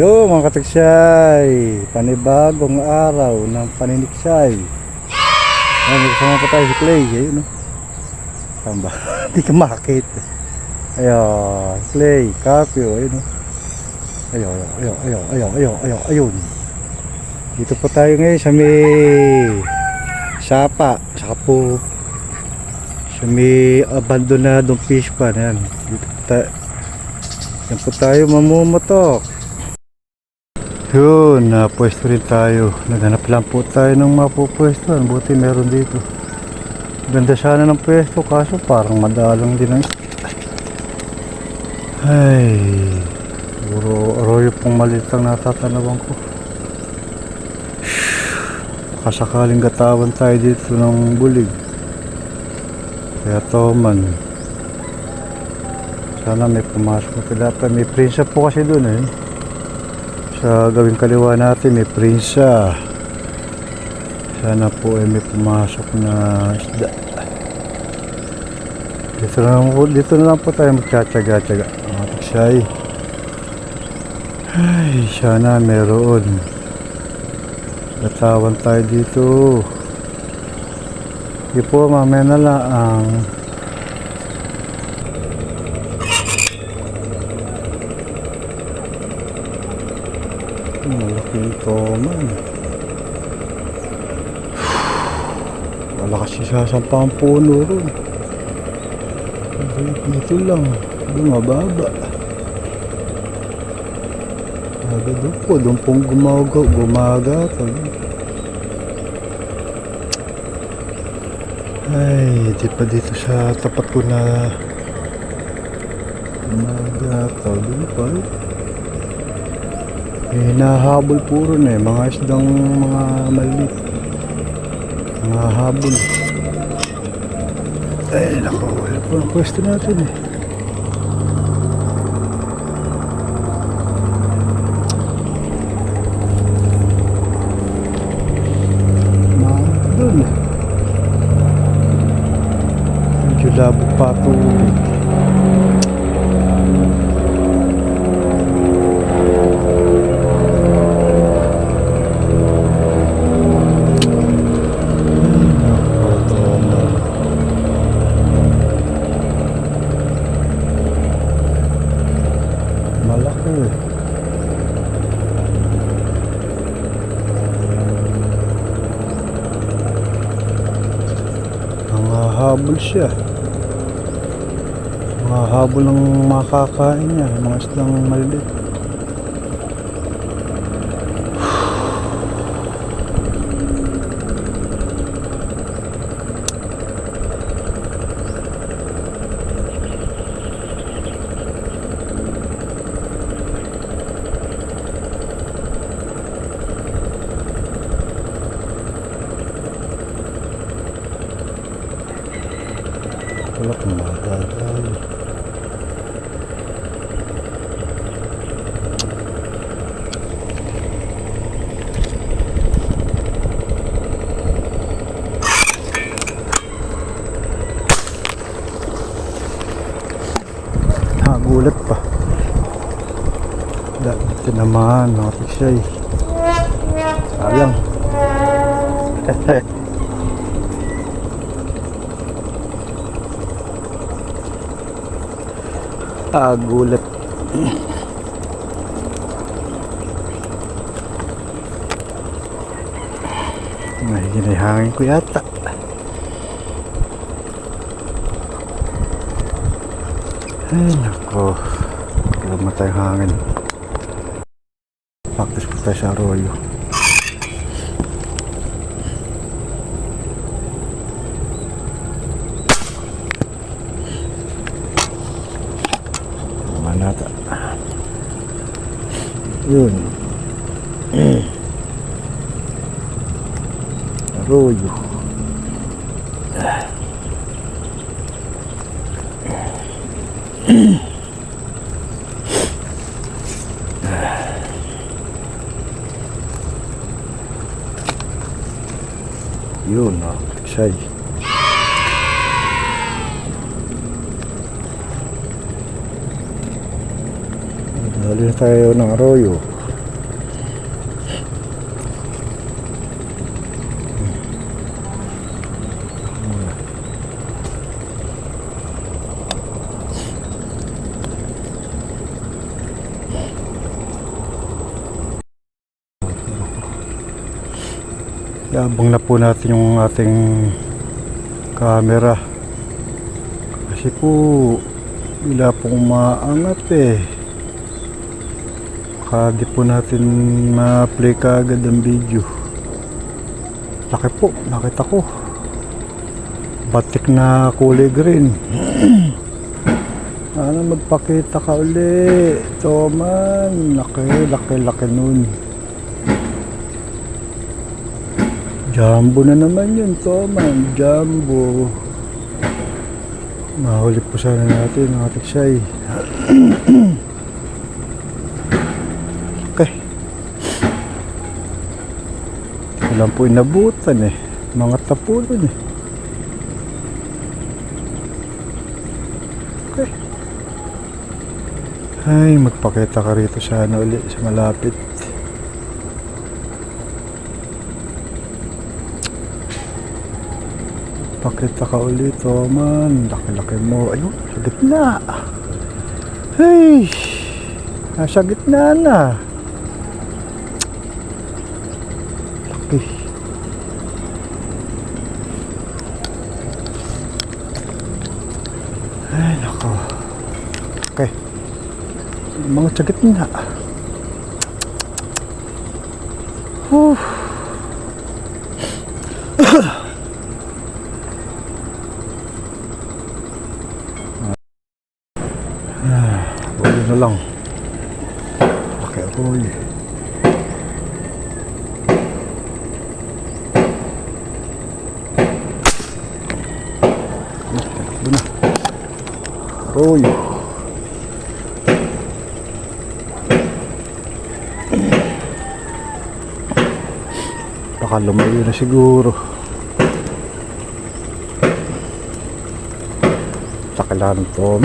Yo mga katagsay, panibagong araw ng paniniksay. Ay, may kasama pa tayo si Clay, ayun no. Saan ba? Hindi ka makakit. Ayun, Clay, Capio, ayun no. Ayun, ayun, ayun, ayun, ayun, ayun, ayun. Dito po tayo ngayon sa may Sapa, saka po sa may abandonadong fish pan, yan. Dito po tayo, yan po tayo mamumotok. Yun, napwesto rin tayo. Naghanap lang po tayo ng mapupwestuhan. Buti meron dito. Ganda sana ng pwesto kaso parang madalang din ang Ay, puro arroyo pong maliit ang natatanawan ko. Kasakaling gatawan tayo dito ng bulig. Kaya to man. Sana may pumasok na dapat. May prinsa po kasi doon eh sa gawing kaliwa natin may prinsa. Sana po ay may pumasok na isda. Dito na lang po, dito na lang po tayo magtsatsaga-tsaga mga taksay. Ay sana meron. Natawan tayo dito. Hindi po mamaya na lang. ang Malaking toman. Wala kasi sasampa ang puno ron. Dito lang. Doon mababa. Sabi doon po. Doon pong gumagaw. Gumagatag. Ay, di pa dito sa tapat ko na gumagataw. Doon pa eh. Eh, nahabol puro na eh. Mga isdang mga maliit. Mga habol. Eh, naku. Wala po ang pwesto natin eh. Medyo labo pa tubig. Malaki eh. Mga habol siya. Mga habol ang makakain niya. Mga islang maliliit. Wala kang madadali. Nagulat pa. Dahil tinamaan, natin siya eh. Sayang. Ah, gulat. May ginahangin ko yata. Ay, nako. Mo tayong hangin. Practice po tayo sa arroyo. ように、ー、やろうよ。ような。Halin tayo ng arroyo. Iabang na po natin yung ating camera kasi po bila pong maangat eh Baka di po natin ma-play kaagad ang video. Laki po, nakita ko. Batik na kulay green. Sana magpakita ka uli. Ito man, laki, laki, laki nun. Jumbo na naman yun, Toman. Jumbo. Mahuli po sana natin ang ating siyay. Walang po inabutan eh. Mga tapunan eh. Okay. Ay, magpakita ka rito sana uli sa malapit. Pakita ka ulit, oh man. Laki-laki mo. Ayun, sa gitna. Hey! Nasa gitna na. Laki. Ay, nako. Okay. Mga sa gitna. Whew. Huli na lang. Laki huli. Takbo na. Roy. Baka lumayo na siguro. Takilan to.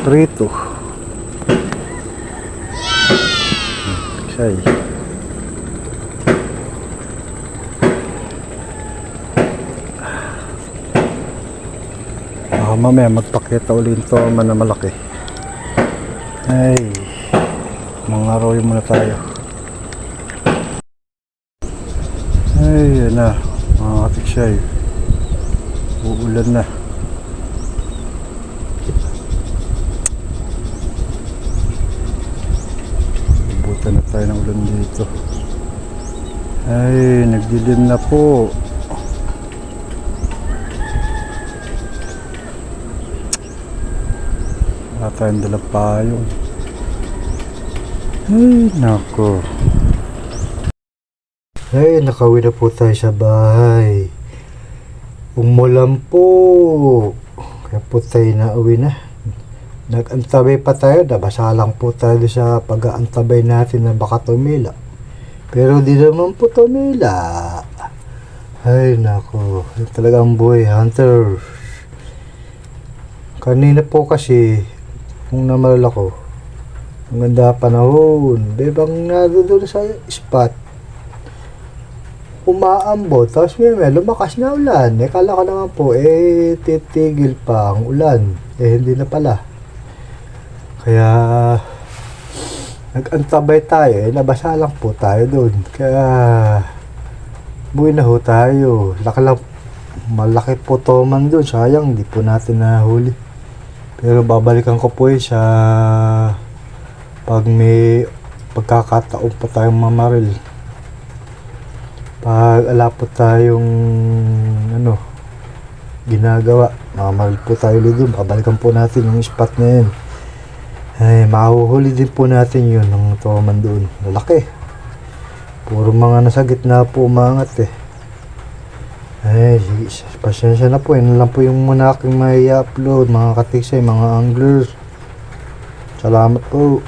Prito. Say. Baka mamaya magpakita ulit ito na malaki. Ay. Mga roy muna tayo. Ay, yan na. Mga katiksay. Uulan na. Ibutan na tayo ng ulan dito. Ay, nagdilim na po. Wala tayong dalang payong. Ay, nako. Ay, nakawin na po tayo sa bahay. Umulan po. Kaya po tayo na uwi na. Nag-antabay pa tayo, nabasa lang po tayo sa pag-aantabay natin na baka tumila. Pero di naman po tumila. Ay, nako. Yun talaga ang buhay, hunter. Kanina po kasi, kung namalala ko, ang ganda panahon. Bebang nado doon sa spot. Umaambot, tapos may may lumakas na ulan. Eh, kala ko naman po, eh, titigil pa ang ulan. Eh, hindi na pala. Kaya nag-antabay tayo, eh, nabasa lang po tayo doon. Kaya buhay na ho tayo. Laki lang, malaki po to man doon. Sayang, hindi po natin nahuli. Pero babalikan ko po eh sa pag may pagkakataon pa tayong mamaril. Pag ala po tayong ano ginagawa, mamaril po tayo ulit doon. Babalikan po natin yung spot na yun. Ay, mahuhuli din po natin yun ng toman doon. Lalaki. Puro mga nasa gitna po umangat eh. Ay, sige, pasensya na po. Yan lang po yung muna aking may upload mga katiksay, mga anglers. Salamat po.